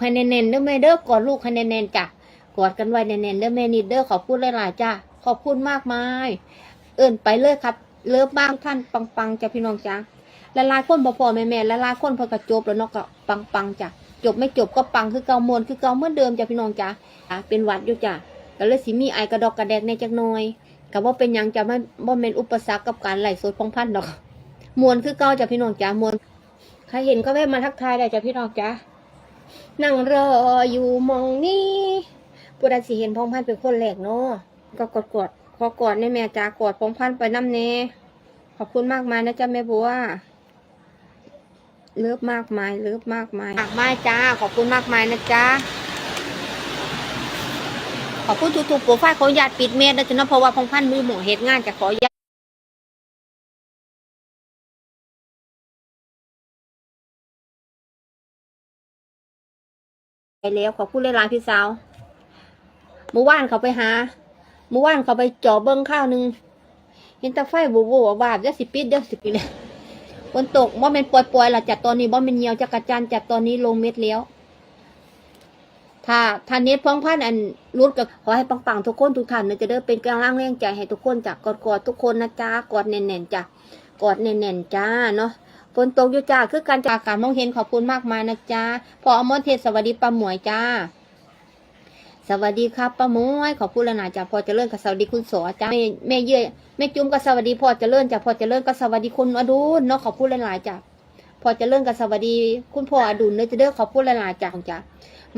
ให้แน่นๆเด้อแม่เด้อกอดลูกให้แน่นๆจ้ะกอดกันไว้แน่นๆเด้อแม่นิดเด้อขอบคุณหลายๆจ้ะขอบคุณมากมาย เอิ่นไปเลยครับ เลิฟบ้างท่านปังๆจ้ะพี่น้องจ้ะละลายคนพอแม่แม่ละลายคนพอกระจบแล้วเนาะก็ปังๆจ้ะจบไม่จบก็ปังคือเก่ามวนคือเก่าเหมือนเดิมจ้ะพี่น้องจ้ะเป็นหวัดอยู่จ้ะก็เลยสิมีไอกระดอกกระแดกในจักหน่อยก็บ่าเป็นยังจะไม่บ่เป็นอุปสรรคกับการไหลสดของพันดอก มวนคือเก่าจ้ะพี่น้องจ้ะมวนใครเห็นก็แวะมาทักทายได้จ้ะพี่น้องจ้ะ นั่งรออยู่มองนี้ผู้ใดสิเห็นพองพันเป็นคนแรกเนาะก็กดกดขอกอดในแม่จ้ากอดพองพันไปน้ำเนขอบคุณมากมายนะจ๊ะแม่บัวเลิฟมากมายเลิฟมากมายมากมายจ้า ขอบคุณมากมายนะจ๊ะขอบคุณทุกๆโปรไฟล์ขออนุญาตปิดเมดนะจ๊ะเนาะเพราะว่าพงพันมือหมอเหตุงานจะขออนุญาต ไปแล้วขอบคุณหลายๆพี่สาวเมื่อวานเขาไปหาเมื่อวานเขาไปจ่อเบิ้งข้าวหนึ่งเห็นตาไฟบูบูวาบเดี๋ยวสิปิดเดี๋ยวสิปิดเลยฝนตกบ่เป็นปล่อยๆล่ะจัดตอนนี้บ่เป็นเหี่ยวจักระจันจัดตอนนี้ลงเม็ดแล้ว ถ้าท่านนี้พ้องพันอันรุดก็ขอให้ปังๆทุกคนทุกท่านนะจะเด้อเป็นกำลังแรงใจให้ทุกคนจ้ะกอดๆทุกคนนะจ้ากอดแน่นๆจ้ะกอดแน่นๆจ้าเนาะ นตกอยู่จ้าคือการจากการมองเห็นขอบคุณมากมายนะจ้าพออมรเทศสวัสดีป้าหมวยจ้า สวัสดีครับป้าหมวยขอบคุณล้วนะจ้าพอจะเจริญกับสวัสดีคุณโสจ้าแม่แม่เยื่อแม่จุ้มกับสวัสดีพอจะเจริญจ้าพอจะเจริญกับสวัสดีคุณอดุลเนาะขอบคุณลายๆจ้าพอจะเจริญกับสวัสดี คุณพ่ออดุลเนาะจะเด้อขอบคุณลายๆจ้าของจ้า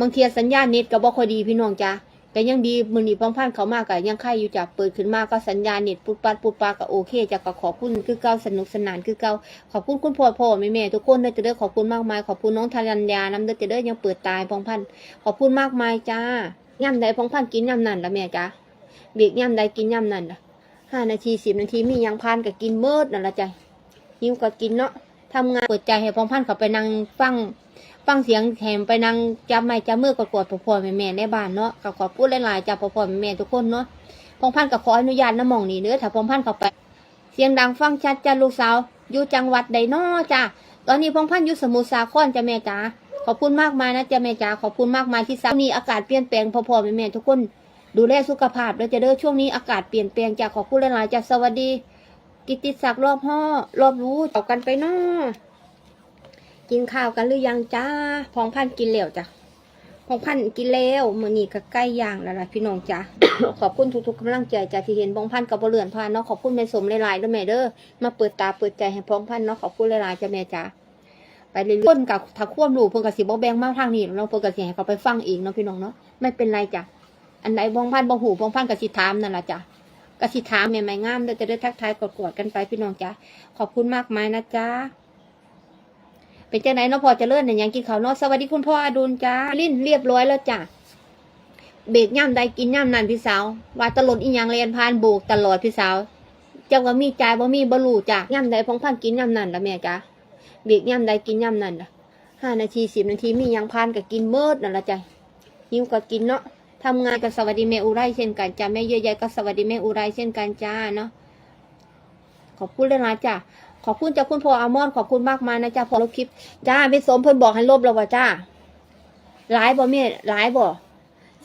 บางทีสัญญาณเน็ตก็บ่คอยดีพี่น้องจ้า แต่ยังดีมือนีพังพันเขามากก็ยังไข่อยู่จ้าเปิดขึ้นมากก็สัญญาณเน็ตปุดปัดปุดปาก็โอเคจาก็ขอบคุณคือเก่าสนุกสนานคือเก่าขอบคุณคุณพ่อพ่อแม่แม่ทุกคนเด้อจะเด้อขอบคุณมากมายขอบคุณน้องธัญญานำเด้อจะเด้อยังเปิดตายพังพันขอบคุณมากมายจ้าย่ำใดพองพันกินย่ำนั่นละแม่จ้าเบียกย่ำใดกินย่ำนั่นละห้านาทีสิบนาทีมียังพันก็กินเมิดนั่นละจ้ะหิวก็กินเนาะ ทำงานเปิดใจให้พองพันเขาไปนั่งฟังฟังเสียงแถมไปนั่งจับไม้จับมือกดกดพ่อๆแม่ๆในบ้านเนาะก็ขอพูดหลายๆจ้าพ่อๆแม่ๆทุกคนเนาะพองพันก็ขออนุญาตน้ำมองนี่เด้อถ้าพองพันเขาไป เสียงดังฟังชัดจ้าลูกสาวอยู่จังหวัดใดนาะจ้าตอนนี้พองพันอยู่สมุทรสาครจ้าแม่จ้าขอบคุณมากมายนะจ๊ะแม่จ๋าขอบคุณมากมายที่ซักนี้อากาศเปลี่ยนแปลงพอๆแม่ๆทุกคน ดูแลสุขภาพแล้วจะเด้อช่วงนี้อากาศเปลี่ยนแปลงจากขอบคุณหลายๆจากสวัสดี กิติศักดิ์รอบห่อรอบรู้ต่อกันไปเนาะกินข้าวกันหรือยังจ้าพองพันกินแล้วจ้ะพองพันกินแล้วมือนี้ก็ใกล้ย่างแล้วล่ะพี่น้องจ้าขอบคุณทุกๆกำลังใจจ้ะที่เห็นพองพันกับบเลือนพานเนาะขอบคุณแม่สมหลายๆด้อแม่เด้อมาเปิดตาเปิดใจให้พองพันเนาะขอบคุณหลายๆจ้ะแม่จ้าไปเรื่อยๆคนกับถ้าควบรู้เพิ่นก็สิบ่แบงมาทางนี้เนาะเพิ่นก็สิให้เขาไปฟังเองเนาะพี่น้องเนาะไม่เป็นไรจ้ะอันไหนบองพันบ่หูบองพันก็สิถามนั่นละจ้ะ กสิถามแม่ไม้งามเด้อจะได้ทักทายกดๆกันไปพี่น้องจ้ะขอบคุณมากมายนะจ้าเป็นจังไดเนาะพอจะเลื่อนเนี่ยยังกินข้าวเนาะสวัสดีคุณพ่ออดุลจ้าลิ้นเรียบร้อยแล้วจ้ะเบรกย่ำใดกินย่ำนั่นพี่สาวว่าตลอดอีหยังเรียนพานโบกตลอดพี่สาวเจ้าก็มีใจายบ่มีบ่รู้จ้ะย่ำใดพองพันกินย่ำนั่นละแม่จ้ะเบียกย่ำใดกินย่ำนั่นละห้านาทีสิบนาทีมียังพานก็กินเมิดนั่นละจ้ะหิวก็กินเนาะ ทำงานก็สวัสดีแม่อุไรเช่นกันจ้าแม่เยอะใหญ่ก็สวัสดีแม่อุไรเช่นกันจ้าเนาะขอบคุณเลยนะจ้าขอบคุณจาคุณพออามอนขอบคุณมากมายนะจ้าพอลบคลิปจ้าพี่สมเพิ่นบอกให้ลบแล้วว่าจ้าหลายบ่แม่หลายบ่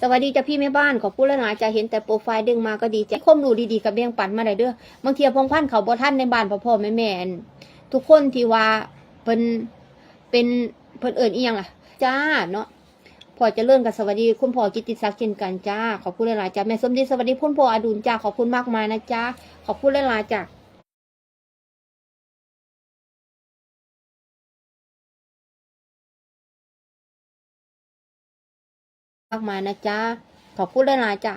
สวัสดีจ้าพี่แม่บ้านขอบคุณเลยนะจ้าเห็นแต่โปรไฟล์เด้งมาก็ดีใจคมดูดีๆกับเบี้ยงปันมาได้เด้อบางทีพงพันเขาบ่ท่านในบ้านพ่อพ่อแม่แม่อันทุกคนที่ว่าเพิ่นเป็นเพิ่นเอิญเอียงล่ะ จ้าเนาะ พ่อจะเลื่อนกับสวัสดีคุณพ่อกิตติศักดิ์เช่นกันจ้า ขอบคุณหลายๆจ้าแม่สมดีสวัสดีคุณพ่ออดุลจ้าขอบคุณมากมายนะจ้าขอบคุณหลายๆจ้ามากมายนะจ้าขอบคุณหลายๆจ้า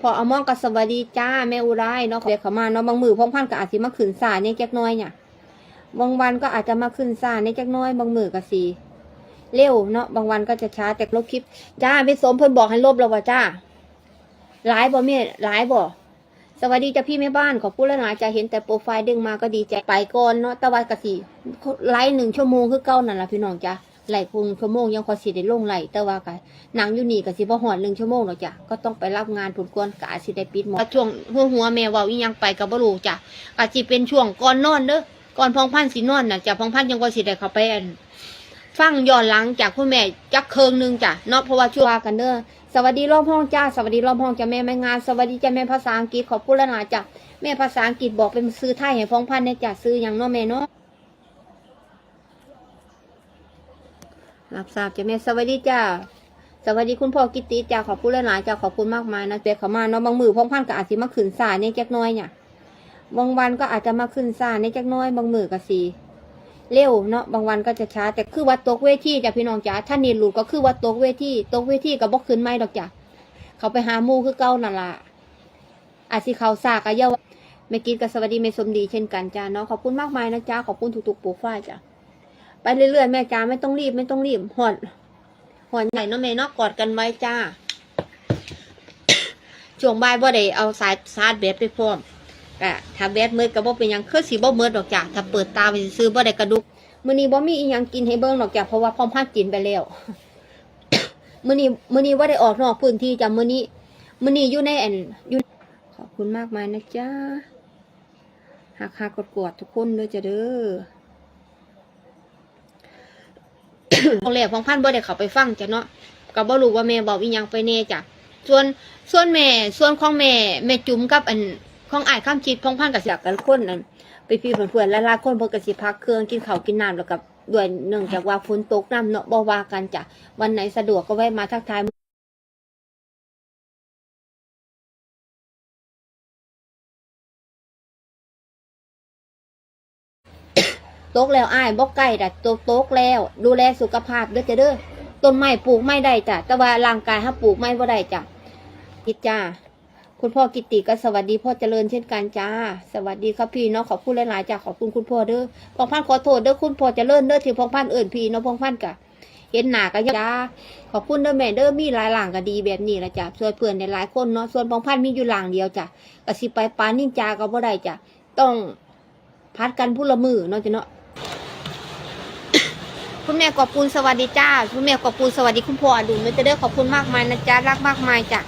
พอเอามองกับสวัสดีจ้าแม่อุไรเนาะเรียกเขามาเนาะบางมือพองพันก็อาจจะมาขึ้นสายในจักหน้อยเนี่ย บางวันก็อาจจะมาขึ้นสาในจักน้อยบางมือก็สีเร็วเนาะบางวันก็จะช้าแต่ลบคลิป จ้าพี่สมเพิ่นบอกให้ลบแล้วว่าจ้าหลายบ่เม่หลายบ่สวัสดีจ้าพี่แม่บ้านขอบคุณแล้วนะจะเห็นแต่โปรไฟล์เด้งมาก็ดีใจไปก่อนเนาะต่ว่ากะสีไลฟ์หนึ่งชั่วโมงคือเก้านั่นละพี่น้องจ้าไหลพุงชั่วโมงยังพอสิได้ลงไหลแต่ว่ากันหนังอยู่นี่ก็สิบ่หอดหนึ่งชั่วโมงหรอกจ้ะก็ต้องไปรับงานผลกวนกอาสิได้ปิดหมดช่วงหัวหัวแม่ว้าอียังไปก็บ่รู้จ้ะก็สิเป็นช่วงก่อนนอนเด้อ ก่อนพองพันธ์สีนอนน่ะจ้ะพองพันธ์ยังก็สิได้เขาไปอันฟังย้อนหลังจากคุณแม่จักเคิงหนึงจ้ะเนาะเพราะว่าช่วกันเด้อสวัสดีรอบห้องจ้าสวัสดีรอบห้องจ้าแม่แม่งาน สวัสดีจ้าแม่ภาษาอังกฤษขอบคุณล้วนะจ้ะแม่ภาษาอังกฤษบอกเป็นซื้อไทยให้พองพันธ์เนี่ยจ้ะซื้ออย่างเนาะแม่เนาะรับทราบจ้ะแม่สวัสดีจ้าสวัสดีคุณพ่อกิตติจ้าขอบคุณหลายๆจ้าขอบคุณมากมายนะเจ๊เขามาเนาะบางมือพองพันก็อาจจะมาขึ้นศาเนี่ยจักน้อยเนี่ย บางวันก็อาจจะมาขึ้นศาลเนี่ยจักน้อยบางมือก็สีเร็วเนาะบางวันก็จะช้า แต่คือว่าตกเวทีจ้ะพี่น้องจ๋าท่านนี่หลุดก็คือว่าตกเวทีตกเวทีก็บอกขึ้นไม่ดอกจ้ะเขาไปหามูคือเก้านั่นละอาจสิเขาสากอะเยาไม่กินกับสวัสดีไม่สมดีเช่นกันจ้าเนาะขอบคุณมากมายนะจ้าขอบคุณทุกๆปูฝ้ายจ้ะไปเรื่อยๆแม่จ้าไม่ต้องรีบไม่ต้องรีบหอดหอนใหญ่เนาะแม่เนาะกอดกันไว้จ้าช่วงบ่ายบ่ได้เอาสายชาร์จแบตไปพร้อม ก็ถ้าแบตมืดก็บ่เป็นยังคือสิบ่มืดดอกจ้ะถ้าเปิดตาไปซื้อบ่ได้กระดุกมื้อนี้บ่มีอีหยังกินให้เบิ่งดอกจ้ะเพราะว่าพร้อมพันกินไปแล้วมื้อนี้มื้อนี้บ่ได้ออกนอกพื้นที่จ้ะมื้อนี้มื้อนี้อยู่ในแอนอยู่ขอบคุณมากมายนะจ้าหักหักกดกดๆทุกคนเด้อจ้ะเด้อตรงแรกของพันบ่ได้เขาไปฟังจ้ะเนาะก็บ่รู้ว่าแม่บอกอีหยังไปแน่จ้ะส่วนส่วนแม่ส่วนของแม่แม่จุ๋มกับอัน ของอ้ายข้ามจิตของพันกับเสิกันคนนั้นไปพี่เพื่อนๆและลาคนเพิ่นก็สิพักเครื่องกินข้าวกินน้ำแล้วกับด้วยเนื่องจากว่าฝนตกน้ำเนาะบ่ว่ากันจ้ะวันไหนสะดวกก็แวะมาทักทายตกแล้วอ้ายบ่ใกล้ดัดตกตกแล้ว ดูแลสุขภาพเด้อจ้ะเด้อต้นไม้ปลูกไม่ได้จ้ะแต่ว่าร่างกายถ้าปลูกไม่บ่ได้จ้ะกิจจ้า คุณพ่อกิติก็สวัสดีพ่อเจริญเช่นกันจ้า สวัสดีครับพี่เนาะขอบคุณหลายๆจ้าขอบคุณคุณพ่อเด้อพงพันขอโทษเด้อคุณพ่อเจริญเด้อที่พงพันเอิ่นพี่เนาะพงพันกะเห็นหนาก็จ้าขอบคุณเด้อแม่เด้อมีหลายหลังก็ดีแบบนี้ละจ้ะช่วยเพื่อนในหลายคนเนาะส่วนพงพันมีอยู่หลังเดียวจ้ะก็สิไปปานินจาก็บ่ได้จ้ะต้องพัดกันผู้ละมือเนาะจ้เนาะคุณแม่ขอบคุณสวัสดีจ้า คุณแม่ขอบคุณสวัสดีคุณพ่ออดุลเนาะจะเด้อขอบคุณมากมายนะจ้ารักมากมายจ้ะ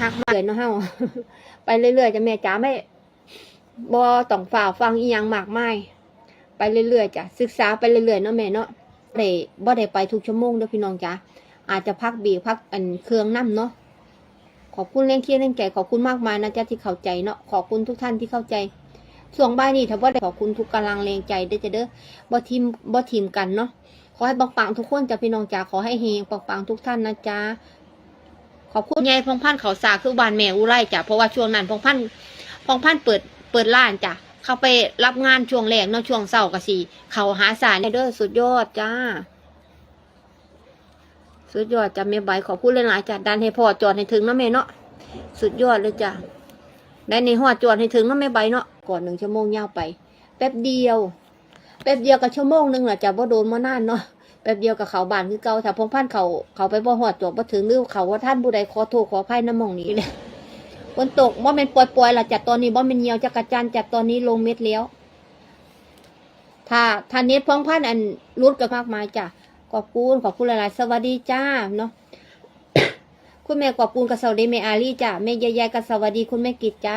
หักมาเลยเนาะเฮาไปเรื่อยๆจ้ะแม่จ๋าไม่บ่ต้องฝ่าฟังอีหยังมากมายไปเรื่อยๆจ้ะศึกษาไปเรื่อยๆเนาะแม่เนาะได้บ่ได้ไปทุกชั่วโมงเด้อพี่น้องจ้ะอาจจะพักบีพักอันเครื่องน้ำเนาะขอบคุณเร่งเคียร์เร่งใจขอบคุณมากมายนะจ๊ะที่เข้าใจเนาะขอบคุณทุกท่านที่เข้าใจส่วงบ่ายนี้ถ้าบ่ได้ขอบคุณทุกกำลังแรงใจเด้จะเด้อบ่ทีมบ่ทีมกันเนาะขอให้ปังๆทุกคนจ้ะพี่น้องจ้ะขอให้เฮงปังๆทุกท่านนะจ๊ะ ขอบคุณยายพงพันธ์เขาสาคือบ้านแม่อุไรจ้ะเพราะว่าช่วงนั้นพงพันธ์พงพันธ์เปิดเปิดร้านจ้ะเข้าไปรับงานช่วงแรกเนาะช่วงเสาร์กะสีเขาหาสารเด้อสุดยอดจ้า สุดยอดจ้ะแม่ใบขอบคุณหลายๆจ้ะดันให้พ่อจอดให้ถึงเนาะแม่เนาะสุดยอดเลยจ้ะได้ในหัวจอดให้ถึงเนาะแม่ใบเนาะก่อนหนึ่งชั่วโมงยาวไป แป๊บเดียว แป๊บเดียวกับชั่วโมงหนึ่งแหละจ้ะบ่โดนมานานเนาะ แป๊บเดียวกับเขาบานคือเก่าถ้าพงพันเขาเขาไปบ่หอดจบบ่ถึงหรือเขาว่าท่านผู้ใดขอโทษขออภัยน้ำมองนี้เลยฝนตกบ่แม่นปล่อยๆล่ะจัดตอนนี้บ่แม่นเหี่ยวจักระจันจัดตอนนี้ลงเม็ดแล้วถ้าถ้าเน็ตพงพันอันรุดก็มากมายจ้ะขอบคุณขอบคุณหลายๆสวัสดีจ้าเนาะคุณแม่ขอบคุณกับสวัสดีแม่อาลี่จ้ะแม่ยายๆกับสวัสดีคุณแม่กิจจ้า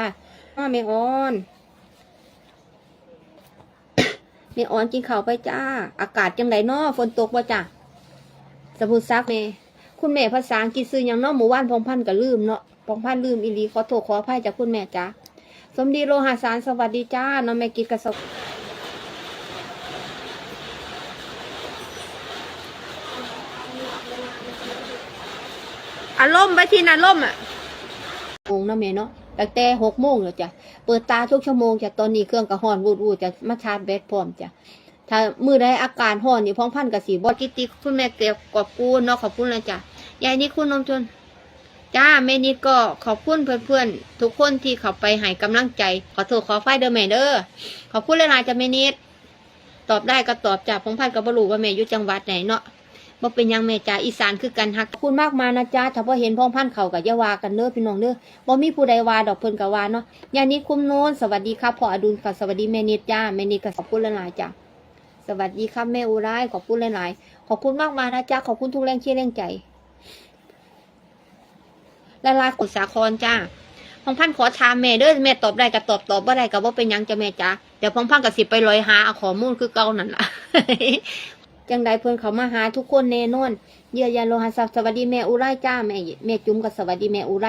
อ้าแม่ออน แม่อ่อนกินข้าวไปจ้า อากาศจังไดเนาะฝนตกบ่จ้ะสมุทรซักแม่คุณแม่ภาษาอังกฤษซื้อยังเนาะหมู่บ้านพองพันก็ลืมเนาะพองพันลืมอีหลีขอโทษขออภัยจากคุณแม่จ้าสมดีโลหะสารสวัสดีจ้าน้องแม่กิดกระสบอารมณ์ไปที่นั่นล่มอะโมงนะแม่เนาะ ตั้งแต่หกโมงแล้วจ้ะเปิดตาทุกชั่วโมงจ้ะตอนนี้เครื่องกระห้อนวูดวูดจะมาชาร์จแบตพร้อมจ้ะถ้ามือใดอาการห้อนนี่พ้องพันกับสีบอกิติคุณแม่เก็บขอบคุณเนาะขอบคุณนะจ้ะยายนี่คุณนมชนจ้าแม่นิดก็ขอบคุณเพื่อนๆ ทุกคนที่เขาไปให้กำลังใจ ขอโทษขอไฟเดอร์แม่เด้อขอบคุณหลายจ้ะแม่นิด ตอบได้ก็ตอบจ้ะพ้องพันกับบรูว่าแม่อยู่จังหวัดไหนเนาะ บ่เป็นยังแม่จ้าอีสานคือกันฮักคุณมากมายนะจ้าถ้าพอเห็นพ้องพันเขากับยาวากันเด้อพี่น้องเด้อบ่มีผู้ใดวาดอกเพิ่นกับวาเนาะยานิดคุ้มโน้นสวัสดีครับพ่ออดุลค่ะสวัสดีแม่นิดจ้าแม่นิดก็ขอบคุณหลายๆจ้าสวัสดีครับแม่อุไรขอบคุณหลายๆขอบคุณมากมานะจ้าขอบคุณทุกแรงเชียร์แรงใจละลายกดสาครจ้าของพันขอถามแม่เด้อแม่ตอบได้ก็ตอบตอบบ่ได้ก็บ่เป็นยังจ้าแม่จ้าเดี๋ยวพองพังกับสิไปลอยหาเอาข้อมูลคือเก่านั่นล่ะ จังใดเพิ่นเขามาหาทุกคนแน่นอน เยียวยาโลหัสสวัสดีแม่อุไรจ้าแม่แม่จุ๋มกับสวัสดีแม่อุไร